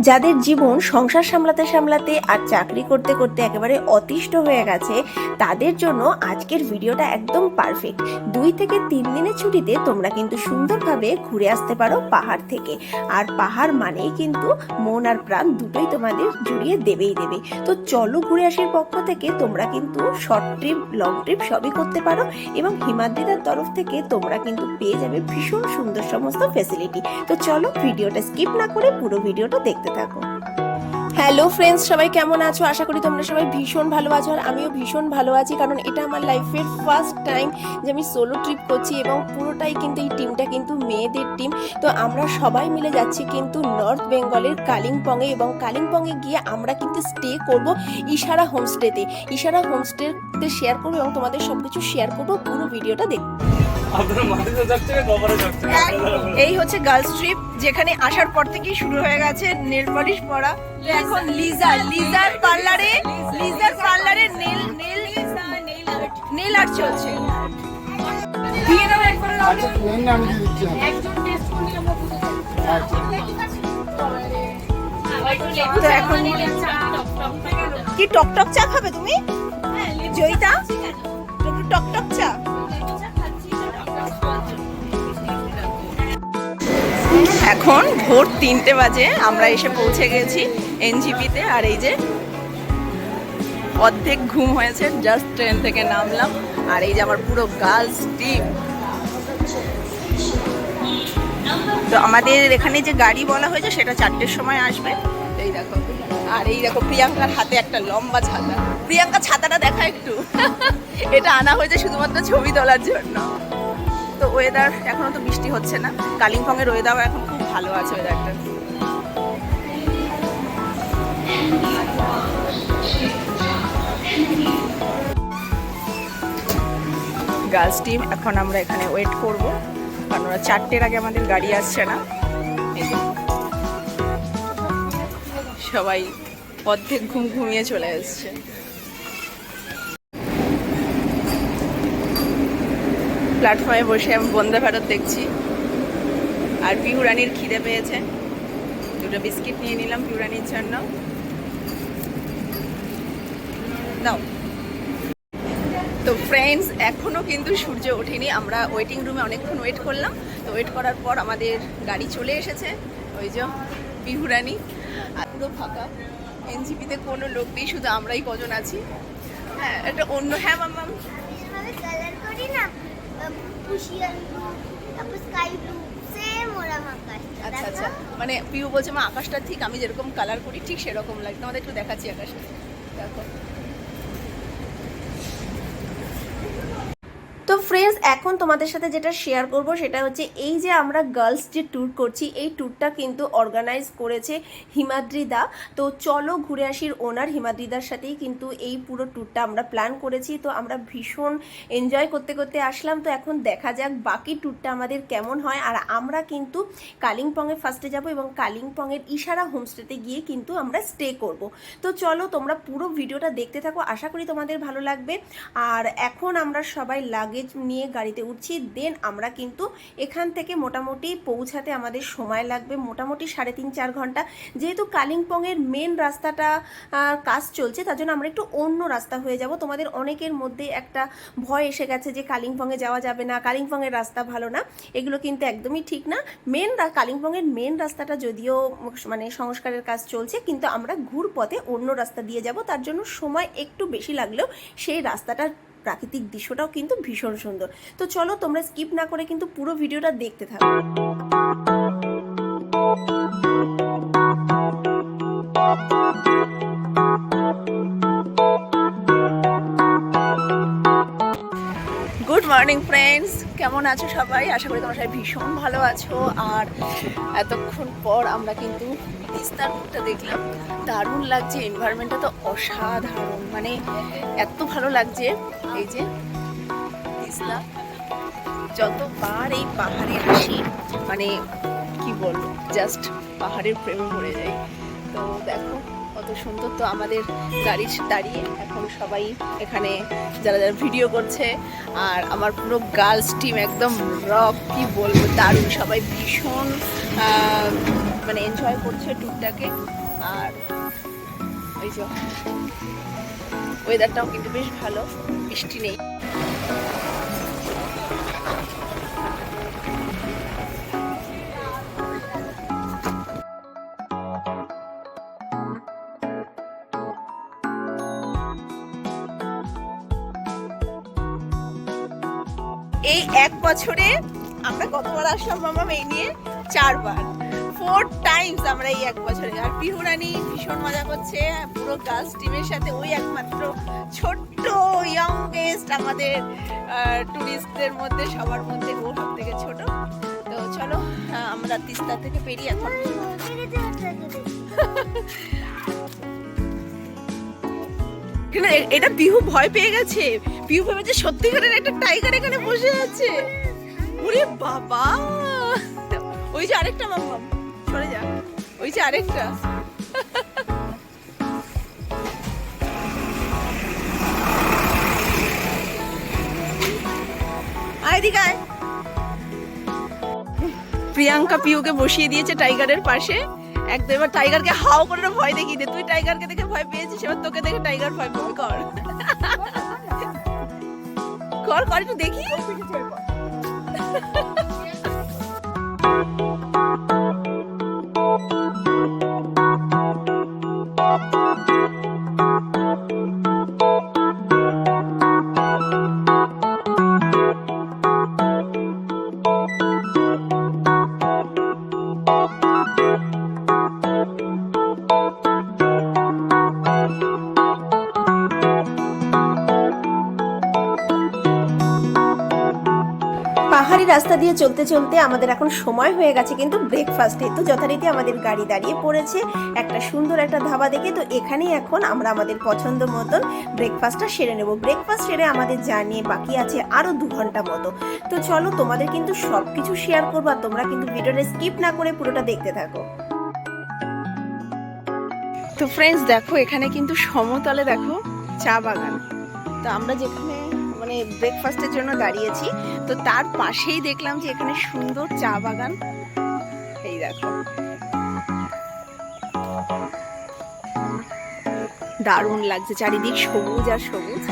যাদের জীবন সংসার সামলাতে সামলাতে আর চাকরি করতে করতে একেবারে অতিষ্ঠ হয়ে গেছে, তাদের জন্য আজকের ভিডিওটা একদম পারফেক্ট দুই থেকে তিন দিনের ছুটিতে তোমরা কিন্তু সুন্দরভাবে ঘুরে আসতে পারো পাহাড় থেকে। আর পাহাড় মানেই কিন্তু মন আর প্রাণ দুটোই তোমাদের জুড়িয়ে দেবেই দেবে। তো চলো ঘুরে আসার পক্ষ থেকে তোমরা কিন্তু শর্ট ট্রিপ লং ট্রিপ সবই করতে পারো এবং হিমাদ্রিদার তরফ থেকে তোমরা কিন্তু পেয়ে যাবে ভীষণ সুন্দর সমস্ত ফেসিলিটি তো চলো ভিডিওটা স্কিপ না করে পুরো ভিডিওটা দেখতে থাকো। হ্যালো ফ্রেন্ডস সবাই কেমন আছো? আশা করি তোমরা সবাই ভীষণ ভালো আছো আর আমিও ভীষণ ভালো আছি কারণ এটা আমার লাইফের ফার্স্ট টাইম যে আমি সোলো ট্রিপ করছি এবং পুরোটাই কিন্তু এই টিমটা কিন্তু মেয়েদের টিম তো আমরা সবাই মিলে যাচ্ছি কিন্তু নর্থ বেঙ্গলের কালিম্পংয়ে এবং কালিম্পংয়ে গিয়ে আমরা কিন্তু স্টে করব ইশারা হোমস্টেতে ইশারা হোমস্টেতে শেয়ার করব এবং তোমাদের সব কিছু শেয়ার করব পুরো ভিডিওটা দেখ এই হচ্ছে গার্লস ট্রিপ যেখানে আসার পর থেকেই শুরু হয়ে গেছে নেল পলিশ পরা। এখন লিজার লিজার পার্লারে লিজার পার্লারে নেল নেল নেল আর্ট চলছে। আচ্ছা দিয়ে দিচ্ছি আচ্ছা। তো এখন কি টক টক চা খাবে তুমি? জয়িতা? একটু টক টক চা? এখন ভোর তিনটে বাজে, আমরা এসে পৌঁছে গেছি এনজিপিতে, আর এই যে অর্ধেক ঘুম হয়েছে জাস্ট ট্রেন থেকে নামলাম, আর এই যে আমার পুরো গার্লস টিম তো আমাদের এখানে যে গাড়ি বলা হয়েছে, সেটা চারটের সময় আসবে। এই দেখো, আর এই দেখো, প্রিয়াঙ্কার হাতে একটা লম্বা ছাতা। প্রিয়াঙ্কা ছাতাটা দেখা একটু। এটা আনা হয়েছে শুধুমাত্র ছবি তোলার জন্য। তো ওয়েদার এখনও তো বৃষ্টি হচ্ছে না। কালিম্পংয়ের ওয়েদার এখন খুব ভালো আছে ওয়েদারটা গার্লস টিম এখন আমরা এখানে ওয়েট করব। কারণ ওরা চারটের আগে আমাদের গাড়ি আসছে না। সবাই অর্ধেক ঘুম ঘুমিয়ে চলে এসছে। প্ল্যাটফর্মে বসে আমি বন্দে ভারত দেখছি। আর পিহুরানির খিদে পেয়েছে। দুটো বিস্কিট নিয়ে নিলাম পিহুরানির জন্য। দাও তো ফ্রেন্ডস এখনও কিন্তু সূর্য ওঠেনি। আমরা ওয়েটিং রুমে অনেকক্ষণ ওয়েট করলাম। তো ওয়েট করার পর আমাদের গাড়ি চলে এসেছে। ওই যে বিহুরানি আর পুরো ফাঁকা। এনজিপিতে কোনো লোক নেই, শুধু আমরাই কজন আছি। হ্যাঁ একটা অন্য হ্যাঁ মাম্মাম ব্লু তারপর স্কাই ব্লু সেম ওরম আচ্ছা আচ্ছা। মানে পিউ বলছে মা আকাশটা ঠিক আমি যেরকম কালার করি ঠিক সেরকম লাগে। তোমাদের একটু দেখাচ্ছি আকাশে দেখো। ফ্রেন্ডস এখন তোমাদের সাথে যেটা শেয়ার করব সেটা হচ্ছে এই যে আমরা গার্লস যে ট্যুর করছি, এই ট্যুরটা কিন্তু অর্গানাইজ করেছে হিমাদ্রিদা। তো চলো ঘুরে আসির ওনার, হিমাদ্রিদার সাথেই কিন্তু এই পুরো ট্যুরটা আমরা প্ল্যান করেছি। তো আমরা ভীষণ এনজয় করতে করতে আসলাম। তো এখন দেখা যাক বাকি ট্যুরটা আমাদের কেমন হয়। আর আমরা কিন্তু কালিম্পংয়ে ফার্স্টে যাব এবং কালিম্পংয়ের ইশারা হোমস্টেতে গিয়ে কিন্তু আমরা স্টে করব। তো চলো তোমরা পুরো ভিডিওটা দেখতে থাকো। আশা করি তোমাদের ভালো লাগবে। আর এখন আমরা সবাই লাগেজ নিয়ে গাড়িতে উঠছি দেন আমরা কিন্তু এখান থেকে মোটামুটি পৌঁছাতে আমাদের সময় লাগবে মোটামুটি সাড়ে তিন, চার ঘণ্টা। যেহেতু কালিম্পংয়ের মেন রাস্তাটা কাজ চলছে, তার জন্য আমরা একটু অন্য রাস্তা হয়ে যাব। তোমাদের অনেকের মধ্যে একটা ভয় এসে গেছে যে কালিম্পংয়ে যাওয়া যাবে না, কালিম্পংয়ের রাস্তা ভালো না। এগুলো কিন্তু একদমই ঠিক না। মেন কালিম্পংয়ের মেন রাস্তাটা যদিও মানে সংস্কারের কাজ চলছে, কিন্তু আমরা ঘুর পথে অন্য রাস্তা দিয়ে যাব। তার জন্য সময় একটু বেশি লাগলেও সেই রাস্তাটার প্রাকৃতিক দৃশ্যটাও কিন্তু ভীষণ সুন্দর। তো চলো তোমরা স্কিপ না করে কিন্তু পুরো ভিডিওটা দেখতে থাকো। গুড মর্নিং ফ্রেন্ডস কেমন আছো সবাই? আশা করি তোমরা সবাই ভীষণ ভালো আছো। আর এতক্ষণ পর আমরা কিন্তু তিস্তার দেখলাম। দারুণ লাগছে এনভায়রনমেন্টটা তো অসাধারণ। মানে এত ভালো লাগছে, এই যে তিস্তা যতবার এই পাহাড়ে আসি মানে কি বলব জাস্ট পাহাড়ের প্রেমে পড়ে যাই। তো দেখো, কত সুন্দর তো আমাদের গাড়ি দাঁড়িয়ে এখন সবাই এখানে যারা যারা ভিডিও করছে, আর আমার পুরো গার্লস টিম একদম রক কি বলব, দারুণ। সবাই ভীষণ মানে এনজয় করছে ট্যুরটাকে আর ওই যে ওয়েদারটাও কিন্তু বেশ ভালো, বৃষ্টি নেই। এই এক বছরে আমরা কতবার আসলাম মামা এই নিয়ে? চারবার। ফোর টাইমস আমরা এই এক বছরে আর পিহুরানি ভীষণ মজা করছে। পুরো গার্লস টিমের সাথে ওই একমাত্র ছোট্ট ইয়ংগেস্ট আমাদের টুরিস্টদের মধ্যে, সবার মধ্যে ও সব থেকে ছোট। তো চলো আমরা তিস্তা থেকে পেরিয়ে এখন এটা পিহু ভয় পেয়ে গেছে? পিহু ভেবেছে সত্যিকারের একটা টাইগার এখানে বসে আছে। ওরে বাবা! ওই যে আরেকটা মাম্মা ওই যে আরেকটা। প্রিয়াঙ্কা পিউকে বসিয়ে দিয়েছে টাইগারের পাশে। একদম, এবার টাইগারকে হাও করে ভয় দেখিয়ে দে। তুই টাইগারকে দেখে ভয় পেয়েছিস, এবার তোকে দেখে টাইগার ভয় পাবে কর। কর কর, একটু দেখি। পাহাড়ি রাস্তা দিয়ে চলতে চলতে আমাদের এখন সময় হয়ে গেছে, কিন্তু ব্রেকফাস্টে তো যথারীতি আমাদের গাড়ি দাঁড়িয়ে পড়েছে। একটা সুন্দর একটা ধাবা দেখে তো এখানেই এখন আমরা আমাদের পছন্দ মতন ব্রেকফাস্টটা সেরে নেব। ব্রেকফাস্ট সেরে আমাদের জার্নি বাকি আছে আরও দু ঘণ্টা মতো। তো চলো তোমাদের কিন্তু সব কিছু শেয়ার করব আর তোমরা কিন্তু ভিডিওটা স্কিপ না করে পুরোটা দেখতে থাকো। তো ফ্রেন্ডস দেখো এখানে কিন্তু সমতলে দেখো চা বাগান। তো আমরা যেখানে মানে ব্রেকফাস্টের জন্য দাঁড়িয়েছি। তো তার পাশেই দেখলাম যে এখানে সুন্দর চা বাগান। এই দেখো। দারুণ লাগছে, চারিদিক সবুজ আর সবুজ।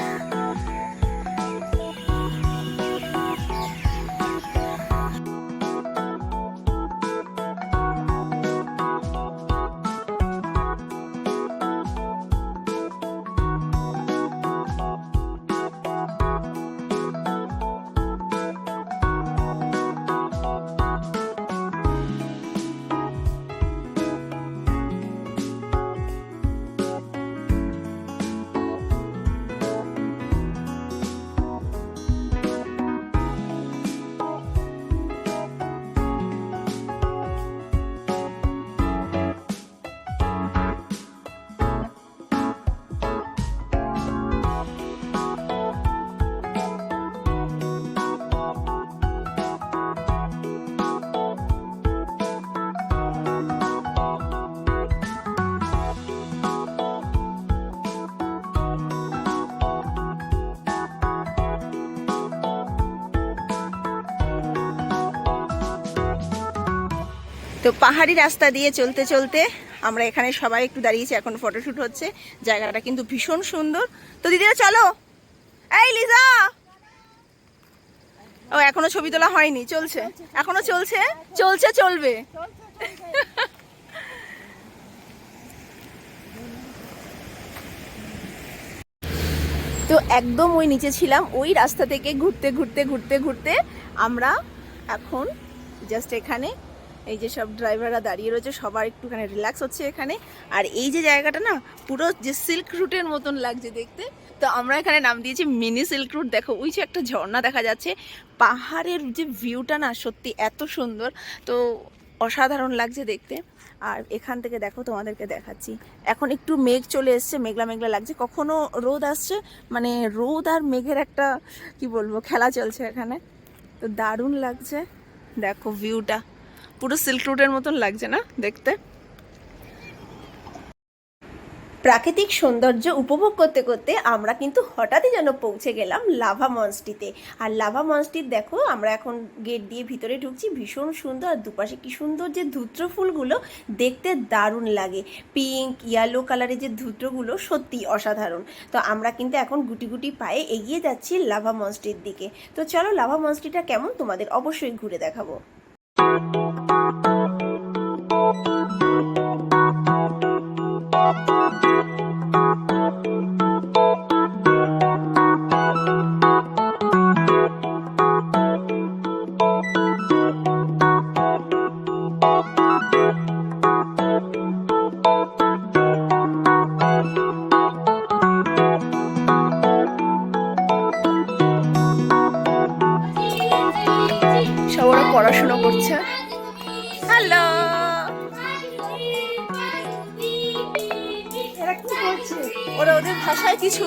তো পাহাড়ি রাস্তা দিয়ে চলতে চলতে আমরা এখানে সবাই একটু দাঁড়িয়েছি, এখন ফটোশুট হচ্ছে। জায়গাটা কিন্তু ভীষণ সুন্দর। তো দিদিরা, চলো। এই, লিজা! ও, এখনও ছবি তোলা হয়নি, চলছে। এখনও চলছে? চলছে, চলবে। তো একদম ওই নিচে ছিলাম, ওই রাস্তা থেকে ঘুরতে ঘুরতে ঘুরতে ঘুরতে আমরা এখন জাস্ট এখানে এই যে সব ড্রাইভাররা দাঁড়িয়ে রয়েছে, সবার একটুখানি রিল্যাক্স হচ্ছে এখানে। আর এই যে জায়গাটা না, পুরো যে সিল্ক রুটের মতন লাগছে দেখতে। তো আমরা এখানে নাম দিয়েছি মিনি সিল্ক রুট দেখো, ওই যে একটা ঝর্ণা দেখা যাচ্ছে। পাহাড়ের যে ভিউটা না, সত্যি এত সুন্দর। তো অসাধারণ লাগছে দেখতে। আর এখান থেকে দেখো, তোমাদেরকে দেখাচ্ছি। এখন একটু মেঘ চলে এসছে, মেঘলা মেঘলা লাগছে। কখনো রোদ আসছে? মানে রোদ আর মেঘের একটা, কি বলব, খেলা চলছে এখানে। তো দারুণ লাগছে। দেখো ভিউটা পুরো সিল্ক রুটের মতন লাগছে না দেখতে। প্রাকৃতিক সৌন্দর্য উপভোগ করতে করতে আমরা কিন্তু হঠাৎই যেন পৌঁছে গেলাম লাভা মঞ্চটিতে। আর লাভা মঞ্চটির দেখো, আমরা এখন গেট দিয়ে ভিতরে ঢুকছি, ভীষণ সুন্দর আর দুপাশে কি সুন্দর যে ধূত্র ফুলগুলো, দেখতে দারুণ লাগে। পিঙ্ক ইয়েলো কালারের যে ধূত্রগুলো সত্যি অসাধারণ। তো আমরা কিন্তু এখন গুটি গুটি পায়ে এগিয়ে যাচ্ছি লাভা মঞ্চটির দিকে। তো চলো লাভা মঞ্চটিটা কেমন, তোমাদের অবশ্যই ঘুরে দেখাবো। পড়াশোনা করছে। হ্যালো ওরা ওদের ভাষায় কিছু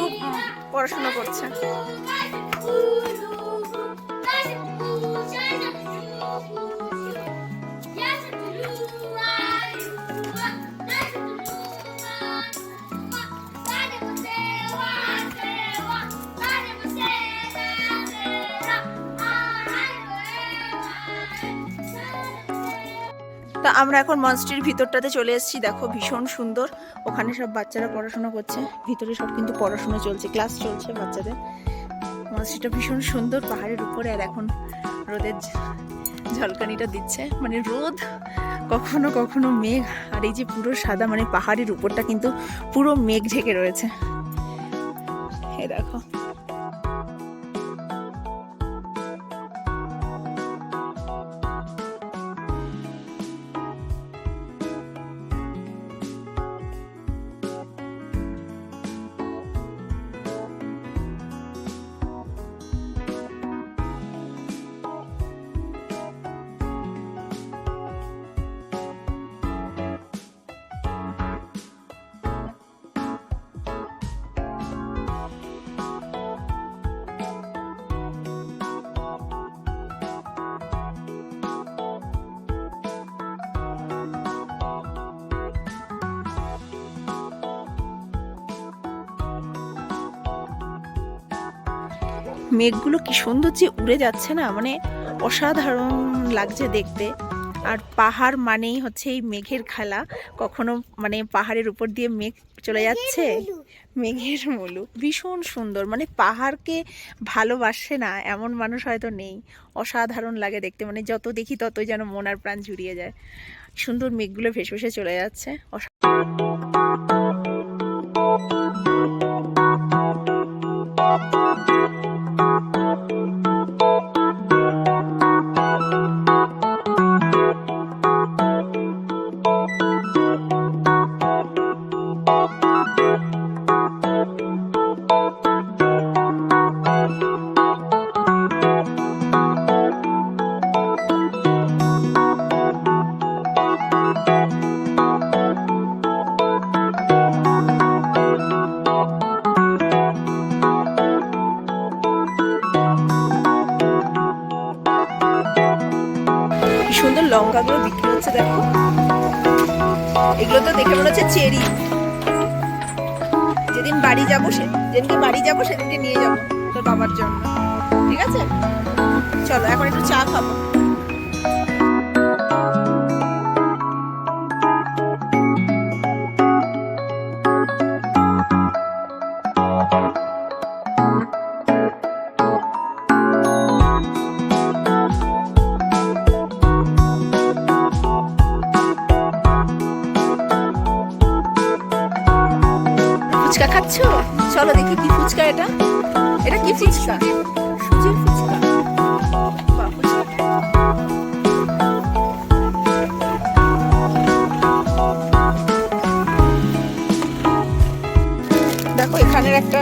পড়াশোনা করছে। তো আমরা এখন মঞ্চটির ভিতরটাতে চলে এসেছি। দেখো ভীষণ সুন্দর। ওখানে সব বাচ্চারা পড়াশোনা করছে। ভিতরে সব কিন্তু পড়াশোনা চলছে, ক্লাস চলছে বাচ্চাদের। মঞ্চটিটা ভীষণ সুন্দর, পাহাড়ের উপরে। আর এখন রোদের ঝলকানিটা দিচ্ছে। মানে রোদ, কখনো কখনো মেঘ। আর এই যে পুরো সাদা মানে পাহাড়ের উপরটা কিন্তু পুরো মেঘ ঢেকে রয়েছে। এ দেখো। মেঘগুলো কি সুন্দর যে উড়ে যাচ্ছে না মানে অসাধারণ লাগছে দেখতে। আর পাহাড় মানেই হচ্ছে এই মেঘের খেলা। কখনো মানে পাহাড়ের উপর দিয়ে মেঘ চলে যাচ্ছে? মেঘের মুলুক ভীষণ সুন্দর মানে পাহাড়কে ভালোবাসে না এমন মানুষ হয়তো নেই। অসাধারণ লাগে দেখতে মানে যত দেখি ততই যেন মন আর প্রাণ জুড়িয়ে যায়। সুন্দর মেঘগুলো ভেসে ভেসে চলে যাচ্ছে। অসা- যেদিন বাড়ি যাব সে যেদিনকে বাড়ি যাব সেদিনকে নিয়ে যাব তোর বাবার জন্য। ঠিক আছে? চলো, এখন একটু চা খাব। ফুচকা খাচ্ছ চলো দেখি কি ফুচকা এটা এটা কি ফুচকা সুজির ফুচকা বাহ, ফুচকা। দেখো এখানের একটা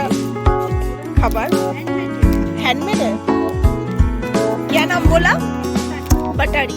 খাবার হ্যান্ডমেড क्या नाम बोला बटारी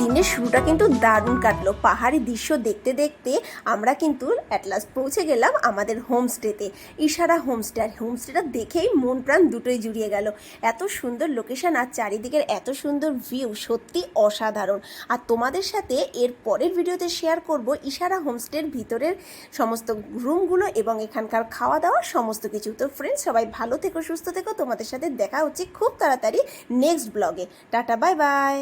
দিনের শুরুটা কিন্তু দারুণ কাটলো। পাহাড়ি দৃশ্য দেখতে দেখতে আমরা কিন্তু অ্যাটলাস পৌঁছে গেলাম আমাদের হোমস্টেতে ইশারা হোমস্টে আর হোমস্টেটা দেখেই মন প্রাণ দুটোই জুড়িয়ে গেল। এত সুন্দর লোকেশন আর চারিদিকের এত সুন্দর ভিউ সত্যি অসাধারণ। আর তোমাদের সাথে এর পরের ভিডিওতে শেয়ার করব ইশারা হোমস্টের ভিতরের সমস্ত রুমগুলো এবং এখানকার খাওয়া দাওয়া সমস্ত কিছু। তো ফ্রেন্ডস সবাই ভালো থেকো, সুস্থ থেকো। তোমাদের সাথে দেখা হচ্ছে খুব তাড়াতাড়ি নেক্সট ব্লগে টাটা বাই বাই